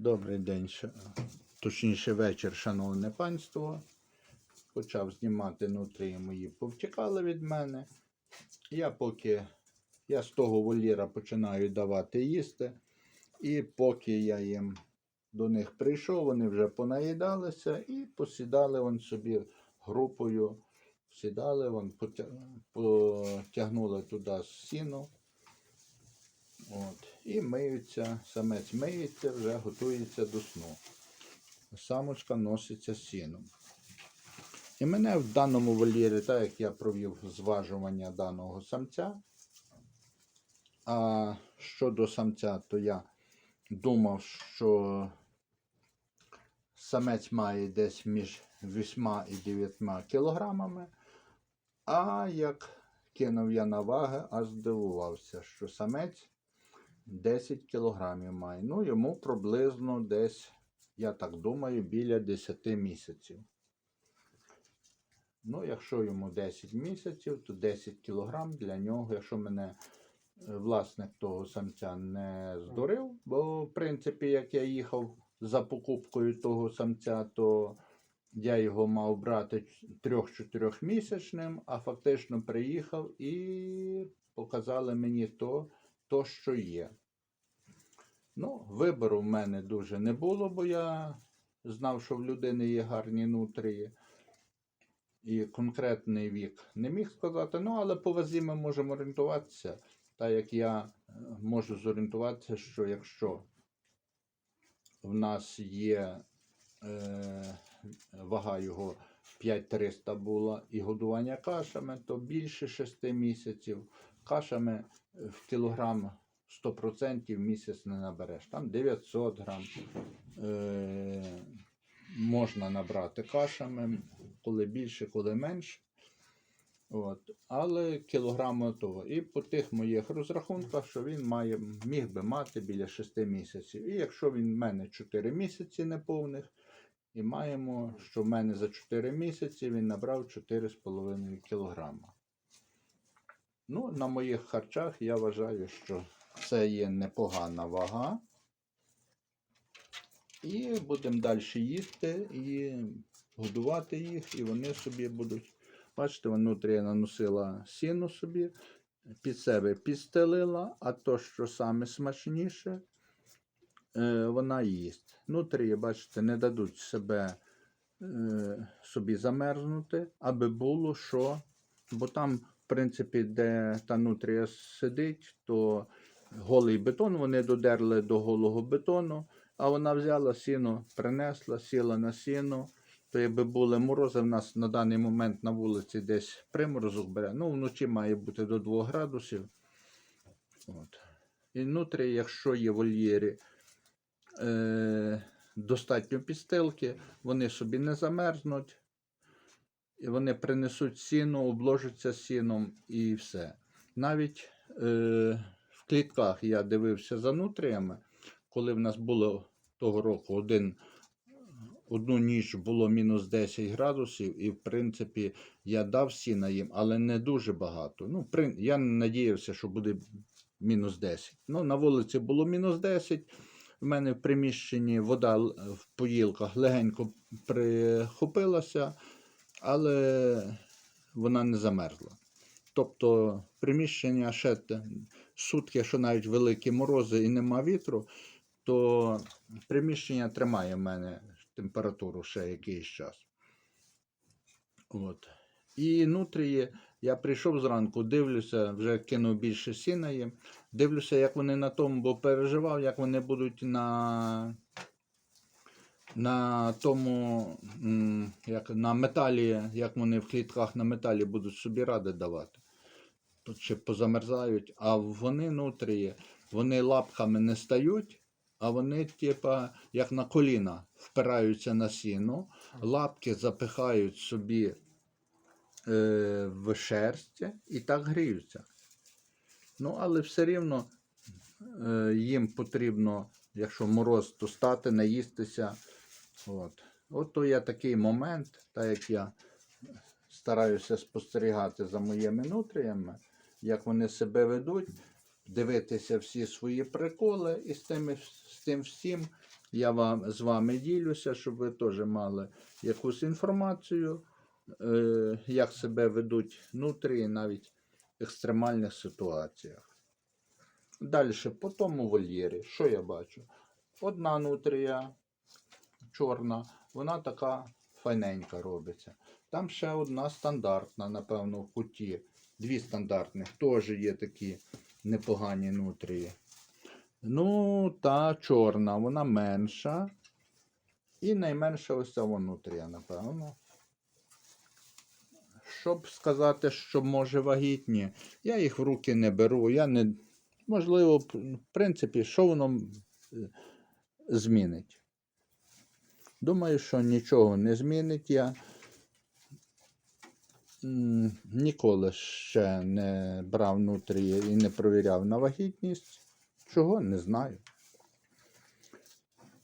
Добрий день, точніше вечір, шановне панство. Почав знімати нутрії мої, повтікали від мене. Я поки я з того вольєра починаю давати їсти. І поки я їм до них прийшов, вони вже понаїдалися і посідали вон собі групою. Сідали, вон, потягнули туди сіно. От. І миються, самець миється, вже готується до сну. Самочка носиться сіном. І мене в даному вольєрі, так як я провів зважування даного самця. А щодо самця, то я думав, що самець має десь між 8 і 9 кілограмами. А як кинув я на ваги, аж здивувався, що самець 10 кілограмів має. Ну, йому приблизно десь, я так думаю, біля 10 місяців. Ну, якщо йому 10 місяців, то 10 кілограм для нього, якщо мене е, власник того самця не здурив, бо, в принципі, як я їхав за покупкою того самця, то я його мав брати 3-4 місячним, а фактично приїхав і показали мені то, то, що є. Ну, вибору в мене дуже не було, бо я знав, що в людини є гарні нутрії. І конкретний вік не міг сказати. Ну, але по вазі ми можемо орієнтуватися. Так як я е, можу зорієнтуватися, що якщо в нас є е, вага його 5300 була і годування кашами, то більше 6 місяців кашами в кілограм 100% місяць не набереш. Там 900 грам е, можна набрати кашами, коли більше, коли менше. От. Але кілограм того. І по тих моїх розрахунках, що він має, міг би мати біля 6 місяців. І якщо він в мене 4 місяці неповних, і маємо, що в мене за 4 місяці він набрав 4,5 кілограма. Ну, на моїх харчах я вважаю, що це є непогана вага. І будемо далі їсти і годувати їх, і вони собі будуть. Бачите, внутрі я наносила сіно собі, під себе підстелила, а то, що саме смачніше, е, вона їсть. Внутрі, бачите, не дадуть себе е, собі замерзнути, аби було що. Бо там, принципі, де та нутрія сидить, то голий бетон вони додерли до голого бетону, а вона взяла сіно, принесла, сіла на сіно. То якби були морози, в нас на даний момент на вулиці десь приморозок бере. Ну, вночі має бути до 2 градусів. От. І внутрі, якщо є вольєрі е, достатньо підстилки, вони собі не замерзнуть. Вони принесуть сіно, обложаться сіном і все. Навіть е, в клітках я дивився за нутріями, коли в нас було того року один, одну ніч було мінус 10 градусів, і в принципі я дав сіна їм, але не дуже багато. Ну, при, я надіявся, що буде мінус 10. Ну, на вулиці було мінус 10. В мене в приміщенні вода в поїлках легенько прихопилася, але вона не замерзла. Тобто приміщення ще сутки, що навіть великі морози і нема вітру, то приміщення тримає в мене температуру ще якийсь час. От. І нутрії, я прийшов зранку, дивлюся, вже кинув більше сіна їм. Дивлюся, як вони на тому, бо переживав, як вони будуть на, на тому, як на металі, як вони в клітках на металі будуть собі ради давати. Чи позамерзають, а вони нутрії, вони лапками не стають, а вони, типа, як на коліна, впираються на сіно, лапки запихають собі е, в шерсть і так гріються. Ну, але все рівно е, їм потрібно, якщо мороз, то стати, наїстися. От. От то є такий момент, так як я стараюся спостерігати за моїми нутріями, як вони себе ведуть, дивитися всі свої приколи і з, тими, з тим всім Я вам, з вами ділюся, щоб ви теж мали якусь інформацію, е, як себе ведуть нутрії навіть в екстремальних ситуаціях. Далі, по тому вольєрі, що я бачу? Одна нутрія чорна, вона така файненька робиться. Там ще одна стандартна, напевно, в куті. Дві стандартних теж є такі непогані нутрії. Ну, та чорна, вона менша. І найменша ось ця нутрія, напевно. Щоб сказати, що може вагітні, я їх в руки не беру. Я не. Можливо, в принципі, що воно е, змінить? Думаю, що нічого не змінить я. Ніколи ще не брав нутрії і не провіряв на вагітність. Чого не знаю.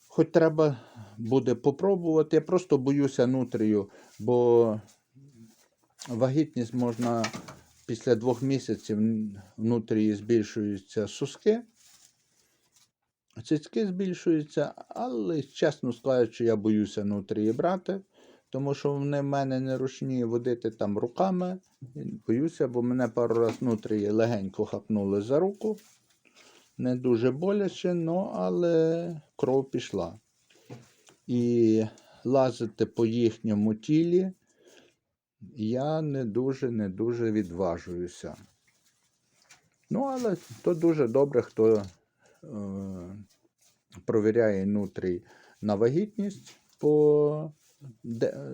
Хоч треба буде попробувати. Я просто боюся нутрію, бо вагітність можна після двох місяців внутрі збільшуються суски. Цицьки збільшуються, але, чесно скажучи, я боюся нутрії брати, тому що вони в мене не ручні водити там руками. Боюся, бо мене пару раз нутрії легенько хапнули за руку. Не дуже боляче, ну, але кров пішла. І лазити по їхньому тілі я не дуже не дуже відважуюся. Ну, але то дуже добре, хто е, провіряє нутрій на вагітність по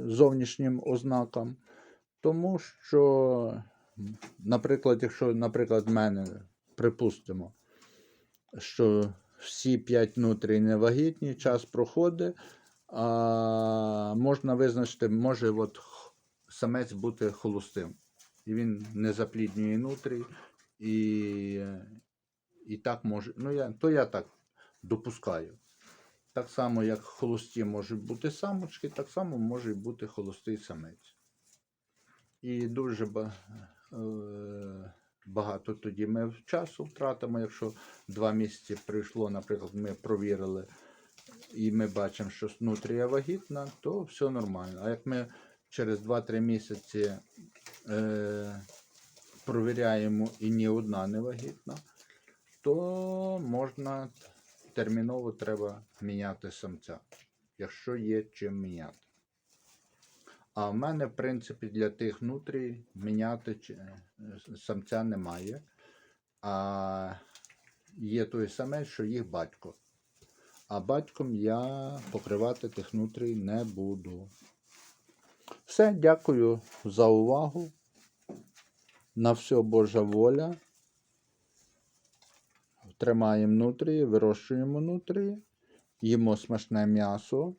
зовнішнім ознакам. Тому що, наприклад, якщо, наприклад, мене, припустимо, що всі 5 нутрій невагітні, час проходить, а можна визначити, може от самець бути холостим. І він не запліднює нутрій, і, і так може. Ну, я, то я так допускаю. Так само, як холості можуть бути самочки, так само може бути холостий самець. І дуже е, багато тоді ми часу втратимо, якщо два місяці прийшло, наприклад, ми провірили, і ми бачимо, що нутрія вагітна, то все нормально. А як ми через 2-3 місяці е, провіряємо і ні одна не вагітна, то можна терміново треба міняти самця, якщо є чим міняти. А в мене, в принципі, для тих нутрій міняти е, самця немає. А є той самець, що їх батько. А батьком я покривати тих нутрій не буду. Все, дякую за увагу. На все Божа воля. Тримаємо нутрії, вирощуємо нутрії, їмо смачне м'ясо.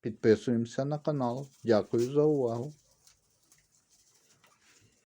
Підписуємося на канал. Дякую за увагу.